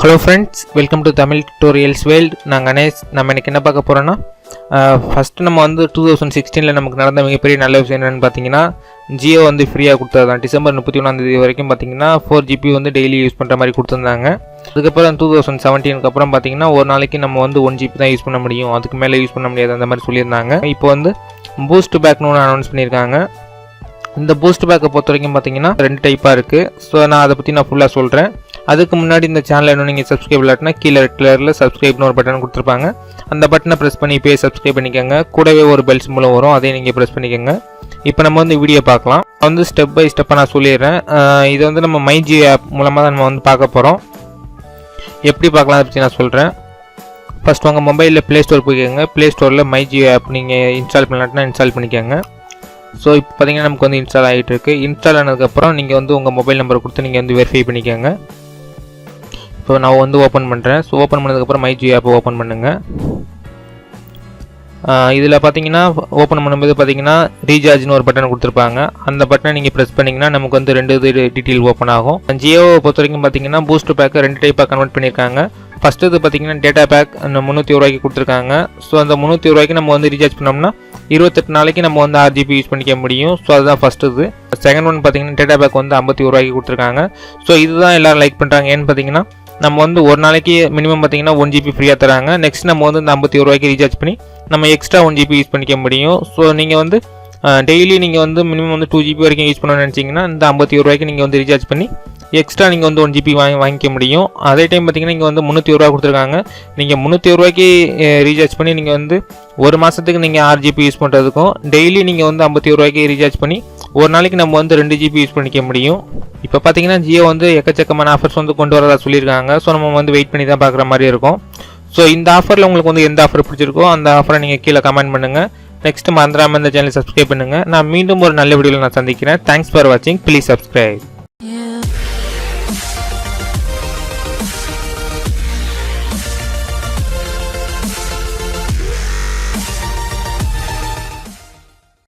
Hello friends welcome to Tamil tutorials world நான் கணேஷ். நம்ம எனக்கு என்ன பார்க்க போகிறோன்னா ஃபஸ்ட்டு நம்ம வந்து டூ தௌசண்ட் சிக்ஸ்டீனில் நமக்கு நடந்த மிகப்பெரிய நல்ல விஷயம் என்னென்னு பார்த்தீங்கன்னா ஜியோ வந்து ஃப்ரீயாக கொடுத்தது தான் டிசம்பர் முப்பத்தி ஒன்றாந்தேதி வரைக்கும் பார்த்தீங்கன்னா ஃபோர் ஜிபி வந்து டெய்லி யூஸ் பண்ணுற மாதிரி கொடுத்துருந்தாங்க. அதுக்கப்புறம் டூ தௌசண்ட் செவன்டீனுக்கு அப்புறம் பார்த்தீங்கன்னா ஒரு நாளைக்கு நம்ம வந்து ஒன் ஜிபி தான் யூஸ் பண்ண முடியும். அதுக்கு மேலே யூஸ் பண்ண முடியாது அந்த மாதிரி சொல்லியிருந்தாங்க. இப்போ வந்து பூஸ்ட் பேக்னு ஒன்று அனௌன்ஸ் பண்ணியிருக்காங்க. இந்த பூஸ்ட் பேக்கை பொறுத்த வரைக்கும் பார்த்தீங்கன்னா ரெண்டு டைப்பாக இருக்குது ஸோ நான் அதை பற்றி நான் ஃபுல்லாக சொல்கிறேன் அதுக்கு முன்னாடி இந்த சேனலை இன்னும் நீங்கள் சப்ஸ்கிரைப் இல்லாட்டினா கீழே ரெட் கலரில் சப்ஸ்கிரைப்னு ஒரு பட்டன் கொடுத்துருப்பாங்க. அந்த பட்டனை ப்ரெஸ் பண்ணி இப்போயே சப்ஸ்கிரைப் பண்ணிக்கோங்க. கூடவே ஒரு பெல்ஸ் மூலம் வரும். அதையும் நீங்கள் ப்ரெஸ் பண்ணிக்கோங்க. இப்போ நம்ம வந்து வீடியோ பார்க்கலாம். வந்து ஸ்டெப் பை ஸ்டெப்பாக நான் சொல்லிடுறேன். இதை இது வந்து நம்ம மைஜி ஆப் மூலமாக தான் நம்ம வந்து பார்க்க போகிறோம் எப்படி பார்க்கலாம் அதை பற்றி நான் சொல்கிறேன் ஃபஸ்ட் உங்கள் மொபைலில் ப்ளே ஸ்டோர் போய்க்கோங்க. ப்ளே ஸ்டோரில் மைஜி ஆப் நீங்கள் இன்ஸ்டால் பண்ணலாட்டினா இன்ஸ்டால் பண்ணிக்கோங்க. ஸோ இப்போ பார்த்தீங்கன்னா நமக்கு வந்து இன்ஸ்டால் ஆகிட்டு இருக்கு. இன்ஸ்டால் ஆனதுக்கப்புறம் நீங்கள் வந்து உங்கள் மொபைல் நம்பர் கொடுத்து நீங்கள் வந்து வெரிஃபை பண்ணிக்கோங்க. இப்போ நான் வந்து ஓப்பன் பண்ணுறேன் ஸோ ஓப்பன் பண்ணதுக்கப்புறம் மை ஜியோ ஆப்பை ஓப்பன் பண்ணுங்கள் இதில் பார்த்தீங்கன்னா ஓப்பன் பண்ணும்போது பார்த்தீங்கன்னா ரீசார்ஜ்னு ஒரு பட்டன் கொடுத்துருப்பாங்க. அந்த பட்டனை நீங்கள் ப்ரெஸ் பண்ணிங்கன்னா நமக்கு வந்து ரெண்டு இது டீட்டெயில் ஓப்பன் ஆகும். ஜியோவை பொறுத்த வரைக்கும் பார்த்தீங்கன்னா பூஸ்ட் பேக்கை ரெண்டு டைப்பாக கன்வெர்ட் பண்ணியிருக்காங்க. ஃபஸ்ட்டு இது பார்த்தீங்கன்னா டேட்டா பேக் அந்த முந்நூற்றி ரூபாய்க்கு கொடுத்துருக்காங்க. ஸோ அந்த முந்நூற்றி ரூபாய்க்கு நம்ம வந்து ரீசார்ஜ் பண்ணோம்னா இருபத்தெட்டு நாளைக்கு நம்ம வந்து ஆறு ஜிபி யூஸ் பண்ணிக்க முடியும். ஸோ அதுதான் ஃபஸ்ட்டு இது. செகண்ட் ஒன் பார்த்தீங்கன்னா டேட்டா பேக் வந்து ஐம்பத்தி ஒரு ரூபாய்க்கு கொடுத்துருக்காங்க. ஸோ இதுதான் எல்லோரும் லைக் பண்ணுறாங்க ஏன்னு பார்த்தீங்கன்னா நம்ம வந்து ஒரு நாளைக்கு மினிமம் பார்த்தீங்கன்னா ஒன் ஜிபி ஃப்ரீயாக தராங்க. நெக்ஸ்ட் நம்ம வந்து இந்த ஐம்பத்தி ஒரு ரூபாய்க்கு ரீசார்ஜ் பண்ணி நம்ம எக்ஸ்ட்ரா ஒன் ஜிபி யூஸ் பண்ணிக்க முடியும். ஸோ நீங்கள் வந்து டெய்லி நீங்கள் வந்து மினிமம் வந்து டூ ஜிபி வரைக்கும் யூஸ் பண்ணணும்னு நினச்சிங்கன்னா இந்த ஐம்பத்தி ஒரு ரூபாய்க்கு நீங்கள் வந்து ரீசார்ஜ் பண்ணி எக்ஸ்ட்ரா நீங்கள் வந்து ஒன் ஜிபி வாங்கி வாங்கிக்க முடியும். அதே டைம் பார்த்தீங்கன்னா இங்கே வந்து முந்நூற்றி ரூபா கொடுத்துருக்காங்க. நீங்கள் முந்நூற்றி ரூபாய்க்கு ரீசார்ஜ் பண்ணி நீங்கள் வந்து ஒரு மாதத்துக்கு நீங்கள் ஆறு ஜிபி யூஸ் பண்ணுறதுக்கும் டெய்லி நீங்கள் வந்து ஐம்பத்தி ரூபாய்க்கு ரீசார்ஜ் பண்ணி ஒரு நாளைக்கு நம்ம வந்து ரெண்டு ஜிபி யூஸ் பண்ணிக்க முடியும். இப்போ பார்த்தீங்கன்னா ஜியோ வந்து எக்கச்சக்கமான ஆஃபர்ஸ் வந்து கொண்டு வரதா சொல்லியிருக்காங்க. ஸோ நம்ம வந்து வெயிட் பண்ணி தான் பார்க்குற மாதிரி இருக்கும். ஸோ இந்த ஆஃபரில் உங்களுக்கு வந்து எந்த ஆஃபர் பிடிச்சிருக்கோ அந்த ஆஃபரை நீங்கள் கீழே கமெண்ட் பண்ணுங்கள் நெக்ஸ்ட் மறந்துடாமல் இந்த சேனல் சப்ஸ்கிரைப் பண்ணுங்கள் நான் மீண்டும் ஒரு நல்ல வீடியோவில் நான் சந்திக்கிறேன். தேங்க்ஸ் ஃபார் வாட்சிங் ப்ளீஸ் சப்ஸ்கிரைப்